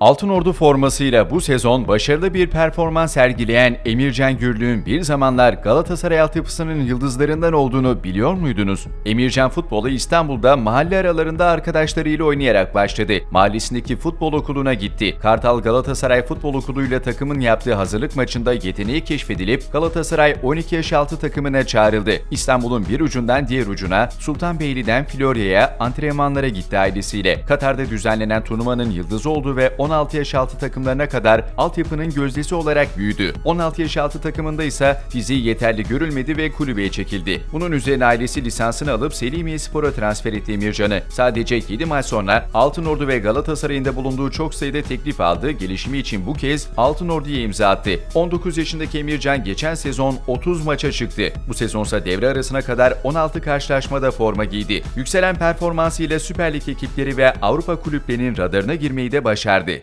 Altınordu formasıyla bu sezon başarılı bir performans sergileyen Emircan Gürlük'ün bir zamanlar Galatasaray altyapısının yıldızlarından olduğunu biliyor muydunuz? Emircan futbola İstanbul'da mahalle aralarında arkadaşlarıyla oynayarak başladı. Mahallesindeki futbol okuluna gitti. Kartal Galatasaray Futbol Okulu'yla takımın yaptığı hazırlık maçında yeteneği keşfedilip Galatasaray 12 yaş altı takımına çağrıldı. İstanbul'un bir ucundan diğer ucuna Sultanbeyli'den Florya'ya antrenmanlara gitti ailesiyle. Katar'da düzenlenen turnuvanın yıldızı oldu ve 16 yaş altı takımlarına kadar altyapının gözdesi olarak büyüdü. 16 yaş altı takımında ise fiziği yeterli görülmedi ve kulübeye çekildi. Bunun üzerine ailesi lisansını alıp Selimiye Spor'a transfer etti Emircan'ı. Sadece 7 maç sonra Altınordu ve Galatasaray'ın da bulunduğu çok sayıda teklif aldı. Gelişimi için bu kez Altınordu'ya imza attı. 19 yaşındaki Emircan geçen sezon 30 maça çıktı. Bu sezonsa devre arasına kadar 16 karşılaşmada forma giydi. Yükselen performansıyla Süper Lig ekipleri ve Avrupa kulüplerinin radarına girmeyi de başardı.